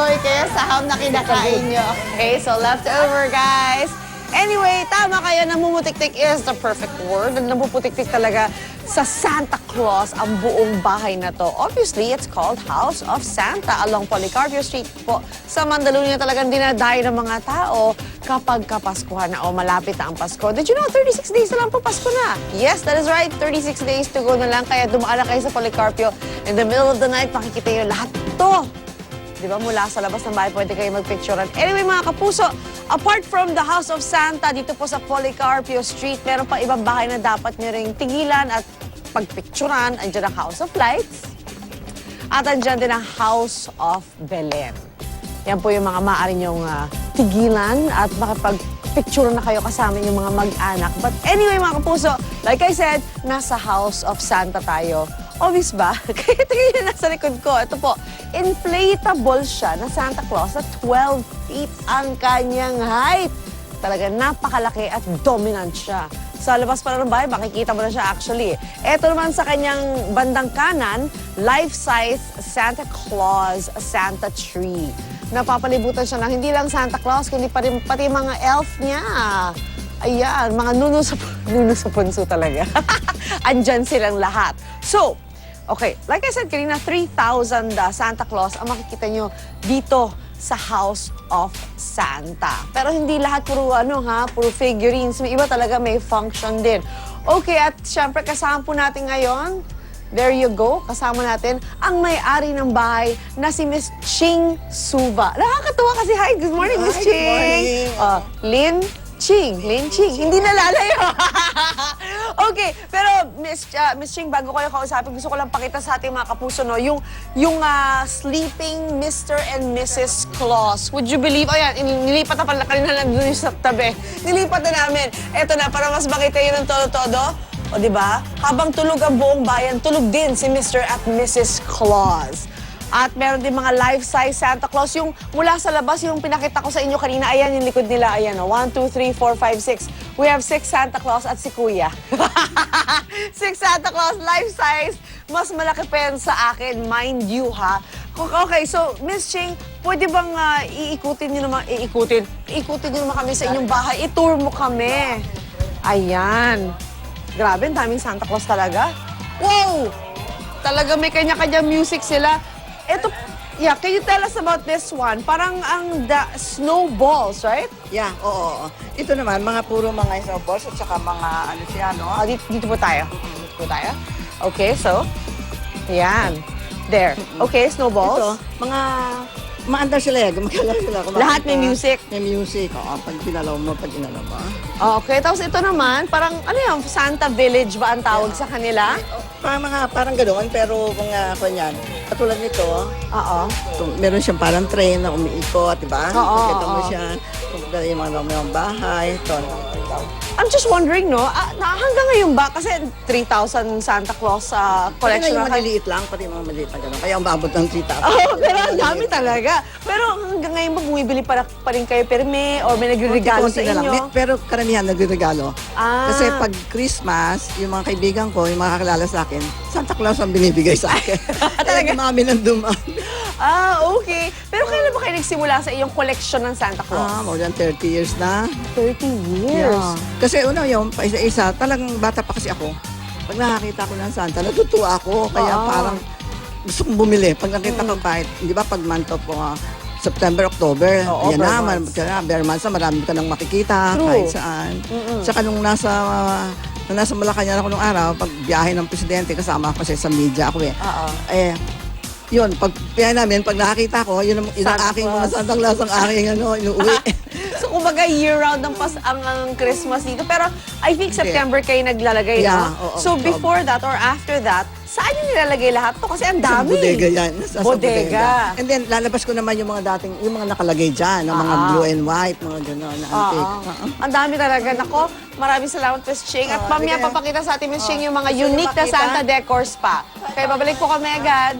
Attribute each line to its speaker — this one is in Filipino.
Speaker 1: enjoy kayo sa ham na kinakain nyo. Okay, so leftover, guys. Anyway, tama kayo, namumutiktik is the perfect word. Namumutiktik talaga sa Santa Claus ang buong bahay na to. Obviously, it's called House of Santa along Policarpio Street po. Sa Mandaluyong talagang dinadayo ng mga tao kapag kapaskuhan na o malapit na ang Pasko. Did you know, 36 days na lang po Pasko na? Yes, that is right. 36 days to go na lang. Kaya dumaan na kayo sa Policarpio. In the middle of the night, makikita nyo lahat to. Di ba, mula sa labas ng bahay, pwede kayo magpicturean. Anyway, mga kapuso, apart from the House of Santa, dito po sa Policarpio Street, meron pa ibang bahay na dapat nyo ring tigilan at pagpicturean. Andiyan ang House of Lights. At andyan din ang House of Belen. Yan po yung mga maaari nyong ah, tigilan at makapag-picture na kayo kasama yung mga mag-anak. But anyway, mga kapuso, like I said, nasa House of Santa tayo. Obvious ba? Kaya tingnan nyo nasa likod ko. Ito po, inflatable siya na Santa Claus na 12 feet ang kanyang height. Talaga napakalaki at dominant siya. Sa labas pa ng bahay, makikita mo na siya actually. Ito naman sa kanyang bandang kanan, life-size Santa Claus Santa Tree. Napapalibutan siya ng hindi lang Santa Claus, kundi pa rin, pati mga elf niya. Ayan, mga nuno sa, nuno sa punso talaga. Andyan silang lahat. So, okay, like I said kanina, 3,000 uh, Santa Claus ang makikita nyo dito sa House of Santa. Pero hindi lahat puro ano ha, puro figurines. May iba talaga may function din. Okay, at syempre kasama po natin ngayon, there you go, kasama natin ang may-ari ng bahay na si Miss Ching Suba. Nakakatuwa kasi, hi, good morning, Miss
Speaker 2: Hi, good
Speaker 1: Ching.
Speaker 2: morning.
Speaker 1: Uh, Lin Ching, Lin Ching, hindi nalalayo. okay, pero Miss uh, Miss Ching, bago ko lang kausapin, gusto ko lang pakita sa ating mga kapuso, no, yung, yung ah, sleeping Mr. and Mrs. Claus. Would you believe? Oh, yan, in- nilipat na pala kanina lang yung sa tabi. Nilipat na namin. Eto na, para mas makita yun ng todo-todo. O, di ba? Habang tulog ang buong bayan, tulog din si Mr. at Mrs. Claus. At meron din mga life-size Santa Claus. Yung mula sa labas, yung pinakita ko sa inyo kanina, ayan yung likod nila. Ayan, o. 1, 2, 3, 4, 5, 6. We have six Santa Claus at si Kuya. six Santa Claus, life-size. Mas malaki pa yan sa akin, mind you, ha? Okay, so, Miss Ching, pwede bang ah, iikutin nyo naman, iikutin, iikutin nyo naman kami sa inyong bahay, i-tour mo kami. Ayan. Grabe, ang daming Santa Claus talaga. Wow! Talaga may kanya-kanya music sila. Ito, yeah, can you tell us about this one? Parang ang the snowballs, right?
Speaker 2: Yeah, oo, oo. Ito naman, mga puro mga snowballs at saka mga ano siya, no?
Speaker 1: Oh, dito, dito po tayo. Dito po tayo. Okay, so, yan. There. Okay, snowballs.
Speaker 2: Ito, mga maandar sila eh. Gumagalaw sila. Kung
Speaker 1: Lahat may music?
Speaker 2: May music, oo. Pag pinalaw mo, pag inalaw mo.
Speaker 1: Oh, okay, tapos ito naman, parang ano yung Santa Village ba ang tawag sa kanila?
Speaker 2: Parang mga, parang ganoon, pero mga kanyan. Katulad nito,
Speaker 1: Oo.
Speaker 2: ito, meron siyang parang train na umiikot, di ba?
Speaker 1: Oo,
Speaker 2: Pagkita mo
Speaker 1: oo.
Speaker 2: siya, kung yung mga mga bahay, ito.
Speaker 1: I'm just wondering, no, ah, na hanggang ngayon ba? Kasi 3,000 Santa Claus sa
Speaker 2: Pati na
Speaker 1: collection
Speaker 2: yung
Speaker 1: na
Speaker 2: maliliit lang, pati yung mga maliliit na gano'n. Kaya umabot ng 3,000.
Speaker 1: Oh, pero ang dami talaga. Pero hanggang ngayon ba bumibili pa, pa rin kayo perme or may nagre-regalo sa
Speaker 2: Konti-konti na lang.
Speaker 1: inyo?
Speaker 2: May- Pero karamihan nagre-regalo.
Speaker 1: Ah.
Speaker 2: Kasi pag Christmas, yung mga kaibigan ko, yung mga kakilala sa akin, Santa Claus ang binibigay sa akin. Talaga dumami ng dumami.
Speaker 1: Ah, okay. Kayo nagsimula sa iyong collection ng Santa Claus?
Speaker 2: Ah, more than 30 years na.
Speaker 1: 30 years.
Speaker 2: Yeah. Kasi una yung pa isa-isa, talagang bata pa kasi ako. Pag nakakita ko ng Santa, natutuwa ako. Kaya
Speaker 1: Ah.
Speaker 2: parang gusto kong bumili. Pag nakita ko kahit, di ba pag month of uh, September, October,
Speaker 1: Oo,
Speaker 2: yan
Speaker 1: bare
Speaker 2: na,
Speaker 1: months.
Speaker 2: mar- bare months na, marami ka nang makikita
Speaker 1: True.
Speaker 2: kahit saan.
Speaker 1: Mm-mm.
Speaker 2: Tsaka nung nasa, nung nasa Malacanang ako nung araw, pag biyahe ng presidente, kasama ako kasi sa media ako eh.
Speaker 1: Oo.
Speaker 2: Eh, yun, pag piya namin, pag nakakita ko, yun ang, yun ang
Speaker 1: Santa
Speaker 2: aking
Speaker 1: Claus.
Speaker 2: mga Santa Claus, ang aking ano, inuwi.
Speaker 1: so, kumbaga year-round ang, pas ang, ang Christmas dito. Pero I think September kayo naglalagay,
Speaker 2: Yeah,
Speaker 1: no?
Speaker 2: oo,
Speaker 1: so,
Speaker 2: oo.
Speaker 1: before that or after that, saan yung nilalagay lahat to? Kasi ang
Speaker 2: Sa
Speaker 1: dami.
Speaker 2: bodega yan. Nasa
Speaker 1: Bodega.
Speaker 2: And then, lalabas ko naman yung mga dating, yung mga nakalagay dyan, ng mga
Speaker 1: Ah.
Speaker 2: blue and white, mga gano'n, na antique.
Speaker 1: Oo.
Speaker 2: Oo.
Speaker 1: Ang dami talaga. Nako, maraming salamat, Miss Ching. At
Speaker 2: Oo,
Speaker 1: mamaya
Speaker 2: sige.
Speaker 1: papakita sa atin, Miss Ching, yung mga
Speaker 2: Gusto niyo
Speaker 1: unique na
Speaker 2: makita?
Speaker 1: Santa decors pa. Kaya babalik po kami agad.